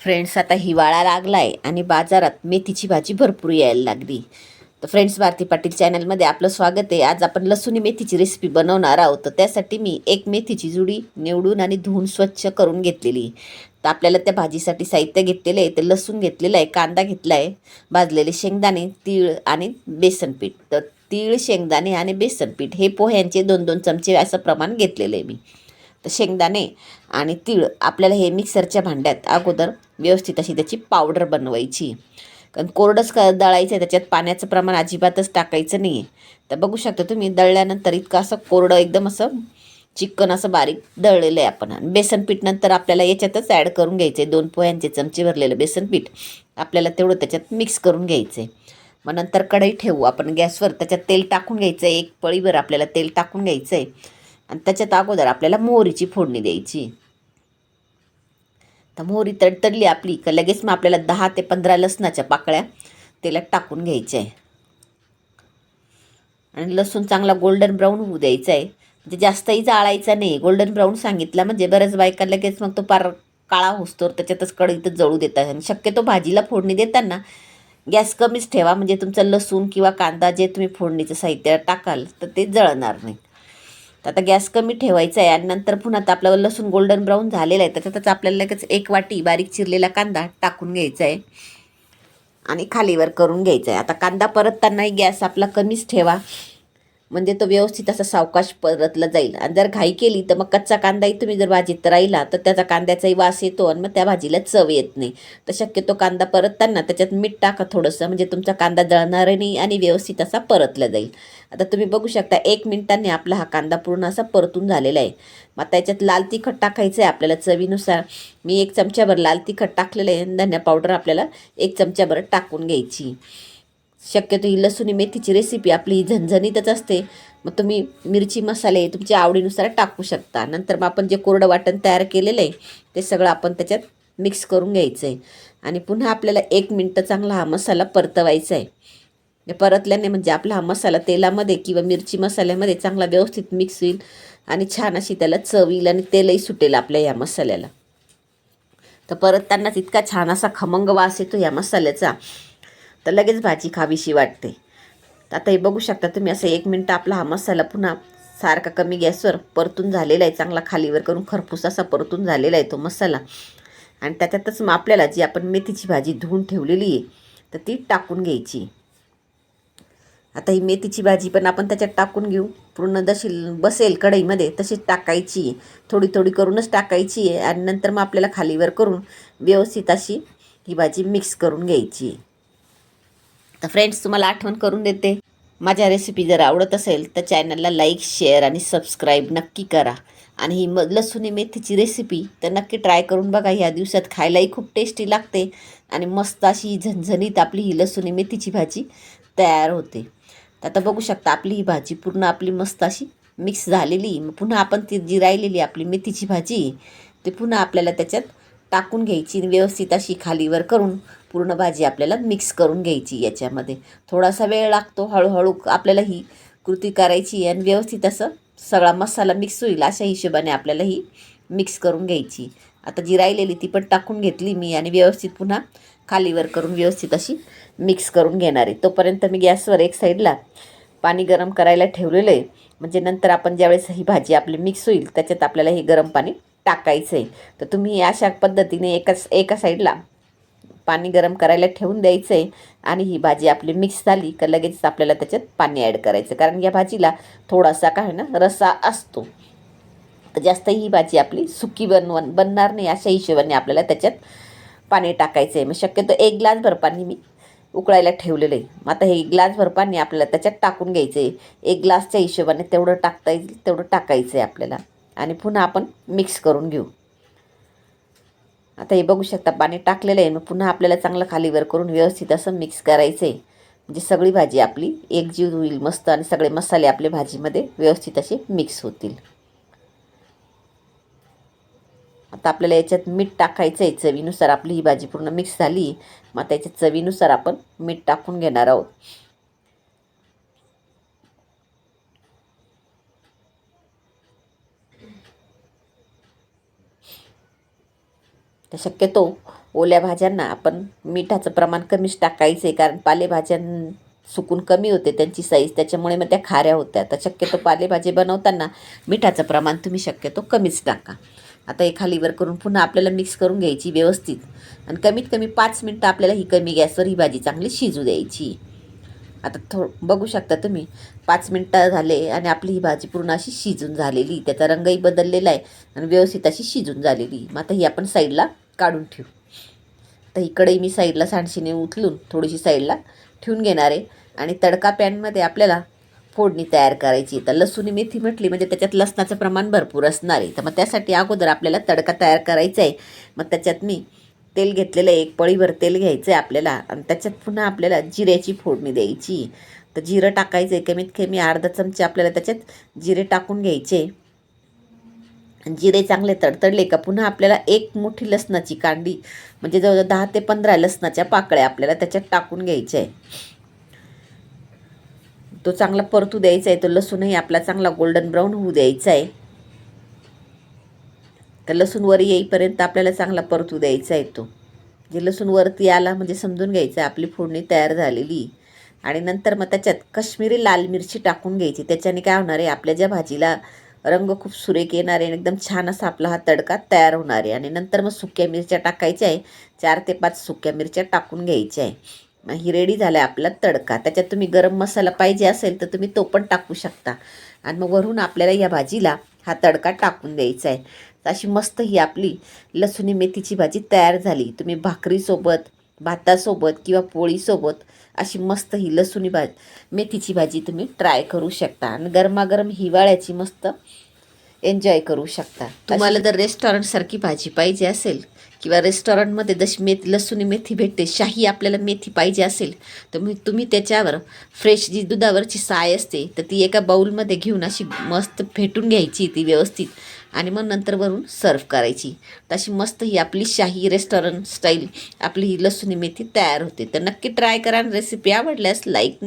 Friends आता हिवाळा लागला आहे आणि बाजारात मेथीची भाजी भरपूर यायला लागली. तर फ्रेंड्स भारती पाटील चॅनलमध्ये आपलं स्वागत आहे. आज आपण लसूणी मेथीची रेसिपी बनवणार आहोत. तर त्यासाठी मी एक मेथीची जुडी निवडून आणि धुवून स्वच्छ करून घेतलेली. तर आपल्याला त्या भाजीसाठी साहित्य घेतलेलं आहे. ते लसूण घेतलेलं आहे कांदा घेतला आहे भाजलेले शेंगदाणे तीळ आणि बेसन पीठ. तर तीळ शेंगदाणे आणि बेसन पीठ हे पोह्यांचे दोन दोन चमचे असं प्रमाण घेतलेलं आहे मी. शेंगदाणे आणि तीळ आपल्याला हे मिक्सरच्या भांड्यात अगोदर व्यवस्थित अशी त्याची पावडर बनवायची. कारण कोरडंच क दळायचं आहे त्याच्यात पाण्याचं प्रमाण अजिबातच टाकायचं नाही आहे तर बघू शकता तुम्ही दळल्यानंतर इतकं असं कोरडं एकदम असं चिकन असं बारीक दळलेलं आहे आपण. बेसन पीठ नंतर आपल्याला याच्यातच ॲड करून घ्यायचं आहे दोन पोह्यांचे चमचे भरलेलं बेसन पीठ आपल्याला तेवढं त्याच्यात मिक्स करून घ्यायचं आहे मग नंतर कढई ठेवू आपण गॅसवर. त्याच्यात तेल टाकून घ्यायचं आहे एक पळीभर आपल्याला तेल टाकून घ्यायचं आहे आणि त्याच्यात अगोदर आपल्याला मोहरीची फोडणी द्यायची. तर मोहरी तडतडली आपली का लगेच मग आपल्याला दहा ते पंधरा लसणाच्या पाकळ्या तेलात टाकून घ्यायच्या आहे. आणि लसूण चांगला गोल्डन ब्राऊन होऊ द्यायचा आहे. म्हणजे जास्तही जाळायचा नाही. गोल्डन ब्राऊन सांगितला म्हणजे बऱ्याच बायका लगेच मग तो पार काळा होसतोर त्याच्यातच कढईतच जळू देतात. आणि शक्यतो भाजीला फोडणी देताना गॅस कमीच ठेवा. म्हणजे तुमचं लसूण किंवा कांदा जे तुम्ही फोडणीचं साहित्य टाकाल तर ते जळणार नाही. तर आता गॅस कमी ठेवायचा आहे आणि नंतर पुन्हा आता आपलं लसूण गोल्डन ब्राऊन झालेलं आहे. त्याच्यातच आपल्याला लगेच एक वाटी बारीक चिरलेला कांदा टाकून घ्यायचा आहे आणि खालीवर करून घ्यायचा आहे. आता कांदा परततानाही गॅस आपला कमीच ठेवा. म्हणजे तो व्यवस्थित असा सावकाश परतला जाईल. आणि जर घाई केली तर मग कच्चा कांदाही तुम्ही जर भाजीत राहिला तर त्याचा कांद्याचाही वास येतो आणि मग त्या भाजीला चव येत नाही. तर शक्यतो कांदा परतताना त्याच्यात मीठ टाका थोडंसं म्हणजे तुमचा कांदा जळणार नाही आणि व्यवस्थित असा परतला जाईल. आता तुम्ही बघू शकता एक मिनिटांनी आपला हा कांदा पूर्ण असा परतून झालेला आहे. मग आता याच्यात लाल तिखट टाकायचं आहे आपल्याला चवीनुसार. मी एक चमच्याभर लाल तिखट टाकलेलं आहे धन्या पावडर आपल्याला एक चमच्याभर टाकून घ्यायची. शक्यतो ही लसूणी मेथीची रेसिपी आपली ही झणझणीतच असते. मग तुम्ही मिरची मसाले तुमच्या आवडीनुसार टाकू शकता. नंतर मग आपण जे कोरडं वाटण तयार केलेलं आहे ते सगळं आपण त्याच्यात मिक्स करून घ्यायचं आहे आणि पुन्हा आपल्याला एक मिनटं चांगला हा मसाला परतवायचा आहे म्हणजे हे परतल्याने म्हणजे आपला हा मसाला तेलामध्ये किंवा मिरची मसाल्यामध्ये चांगला व्यवस्थित मिक्स होईल आणि छान अशी त्याला चव येईल आणि तेलही सुटेल आपल्या या मसाल्याला. तर परततानाच इतका छान असा खमंग वास येतो या मसाल्याचा. तर लगेच भाजी खावीशी वाटते. आता हे बघू शकता तुम्ही असं एक मिनटं आपला हा मसाला पुन्हा सारखा कमी गॅसवर परतून झालेला आहे चांगला खालीवर करून खरपूस असा परतून झालेला आहे तो मसाला. आणि त्याच्यातच मग आपल्याला जी आपण मेथीची भाजी धुवून ठेवलेली आहे तर ती टाकून घ्यायची. आता ही मेथीची भाजी पण आपण त्याच्यात टाकून घेऊ. पूर्ण जशी बसेल कढईमध्ये तशीच टाकायची. थोडी थोडी करूनच टाकायची आहे. आणि नंतर मग आपल्याला खालीवर करून व्यवस्थित अशी ही भाजी मिक्स करून घ्यायची. तर फ्रेंड्स तुम्हाला आठवण करून देते. माझ्या रेसिपी जर आवडत असेल तर चॅनलला लाईक शेअर आणि सबस्क्राईब नक्की करा. आणि ही म लसूणी मेथीची रेसिपी तर नक्की ट्राय करून बघा. ह्या दिवसात खायलाही खूप टेस्टी लागते. आणि मस्त अशी झणझणीत आपली ही लसूणी मेथीची भाजी तयार होते. तर आता बघू शकता आपली ही भाजी पूर्ण आपली मस्त अशी मिक्स झालेली. मग पुन्हा आपण ती जी राहिलेली आपली मेथीची भाजी ती पुन्हा आपल्याला त्याच्यात टाकून घ्यायची व्यवस्थित अशी खालीवर करून पूर्ण भाजी आपल्याला मिक्स करून घ्यायची याच्यामध्ये. थोडासा वेळ लागतो हळूहळू आपल्याला ही कृती करायची आणि व्यवस्थित असं सगळा मसाला मिक्स होईल अशा हिशोबाने आपल्याला ही मिक्स करून घ्यायची. आता जी राहिलेली ती पण टाकून घेतली मी आणि व्यवस्थित पुन्हा खालीवर करून व्यवस्थित अशी मिक्स करून घेणार आहे. तोपर्यंत मी गॅसवर एक साईडला पाणी गरम करायला ठेवलेलं आहे. म्हणजे नंतर आपण ज्यावेळेस ही भाजी आपली मिक्स होईल त्याच्यात आपल्याला हे गरम पाणी टाकायचं आहे तर तुम्ही अशा पद्धतीने एकाच एका साईडला पाणी गरम करायला ठेवून द्यायचं आहे आणि ही भाजी आपली मिक्स झाली का लगेच आपल्याला त्याच्यात पाणी ॲड करायचं. कारण या भाजीला थोडासा काय ना रसा असतो. तर जास्त ही भाजी आपली सुकी बनवण बनणार नाही अशा हिशोबाने आपल्याला त्याच्यात पाणी टाकायचं आहे मग शक्यतो एक ग्लासभर पाणी मी उकळायला ठेवलेलं आहे. मग आता हे ग्लासभर पाणी आपल्याला त्याच्यात टाकून घ्यायचं आहे एक ग्लासच्या हिशोबाने तेवढं टाकता येईल तेवढं टाकायचं आहे आपल्याला. आणि पुन्हा आपण मिक्स करून घेऊ. आता हे बघू शकता पाणी टाकलेलं आहे. मग पुन्हा आपल्याला चांगलं खालीवर करून व्यवस्थित असं मिक्स करायचं आहे म्हणजे सगळी भाजी आपली एकजीव होईल मस्त आणि सगळे मसाले आपले भाजीमध्ये व्यवस्थित असे मिक्स होतील. आता आपल्याला याच्यात मीठ टाकायचं आहे चवीनुसार आपली ही भाजी पूर्ण मिक्स झाली. मग आता याच्यात चवीनुसार आपण मीठ टाकून घेणार आहोत. तर शक्यतो ओल्या भाज्यांना आपण मिठाचं प्रमाण कमीच टाकायचं आहे कारण पालेभाज्यां सुकून कमी होते त्यांची साईज त्याच्यामुळे मग त्या खाऱ्या होत्या. तर शक्यतो पालेभाजी बनवताना मिठाचं प्रमाण तुम्ही शक्यतो कमीच टाका. आता हे खालीवर करून पुन्हा आपल्याला मिक्स करून घ्यायची व्यवस्थित. आणि कमीत कमी पाच मिनटं आपल्याला ही कमी गॅसवर ही भाजी चांगली शिजू द्यायची. आता थो बघू शकता तुम्ही. पाच मिनटं झाले आणि आपली ही भाजी पूर्ण अशी शिजून झालेली. त्याचा रंगही बदललेला आहे आणि व्यवस्थित अशी शिजून झालेली. मग आता ही आपण साईडला काढून ठेवू. तर इकडे मी साईडला सांडशीने उचलून थोडीशी साईडला ठेवून घेणार आहे. आणि तडका पॅनमध्ये आपल्याला फोडणी तयार करायची तर लसूणी मेथी म्हटली म्हणजे त्याच्यात लसणाचं प्रमाण भरपूर असणार आहे. तर मग त्यासाठी अगोदर आपल्याला तडका तयार करायचा आहे. मग त्याच्यात मी तेल घेतलेलं आहे एक पळीभर तेल घ्यायचं आहे आपल्याला आणि त्याच्यात पुन्हा आपल्याला जिऱ्याची फोडणी द्यायची. तर जिरं टाकायचं आहे कमीत कमी अर्धा चमचे आपल्याला त्याच्यात जिरे टाकून घ्यायचे. आणि जिरे चांगले तडतडले का पुन्हा आपल्याला एक मोठी लसणाची कांडी म्हणजे जवळजवळ दहा ते पंधरा लसणाच्या पाकळ्या आपल्याला त्याच्यात टाकून घ्यायच्या आहे तो चांगला परतू द्यायचा आहे तो लसूणही आपला चांगला गोल्डन ब्राऊन होऊ द्यायचा आहे. तर लसूण वर येईपर्यंत आपल्याला चांगला परतू द्यायचा आहे तो. जे लसूण वरती आला म्हणजे समजून घ्यायचं आपली फोडणी तयार झालेली. आणि नंतर मग त्याच्यात कश्मीरी लाल मिरची टाकून घ्यायची. त्याच्याने काय होणार आहे आपल्या ज्या भाजीला रंग खूप सुरेख येणार आहे आणि एकदम छान असा आपला हा तडका तयार होणार आहे. आणि नंतर मग सुक्या मिरच्या टाकायच्या आहे. चार ते पाच सुक्या मिरच्या टाकून घ्यायच्या आहे. मग ही रेडी झाला आहे आपला तडका. त्याच्यात तुम्ही गरम मसाला पाहिजे असेल तर तुम्ही तो पण टाकू शकता. आणि मग वरून आपल्याला या भाजीला हा तडका टाकून द्यायचा आहे. तर अशी मस्त ही आपली लसुणी मेथीची भाजी तयार झाली. तुम्ही भाकरीसोबत भातासोबत किंवा पोळीसोबत अशी मस्त ही लसुणी भाजी मेथीची भाजी तुम्ही ट्राय करू शकता. आणि गरमागरम हिवाळ्याची मस्त एन्जॉय करू शकता. तुम्हाला जर रेस्टॉरंटसारखी भाजी पाहिजे असेल किंवा रेस्टॉरंटमध्ये जशी मेथी लसूणी मेथी भेटते शाही आपल्याला मेथी पाहिजे असेल तर मी तुम्ही त्याच्यावर फ्रेश जी दुधावरची साय असते तर ती एका बाऊलमध्ये घेऊन अशी मस्त फेटून घ्यायची ती व्यवस्थित आणि मग नंतर वरून सर्व करायची. तशी मस्त ही आपली शाही रेस्टॉरंट स्टाईल आपली ही लसूणी मेथी तयार होते. तर नक्की ट्राय करा रेसिपी आवडल्यास लाईक नक्की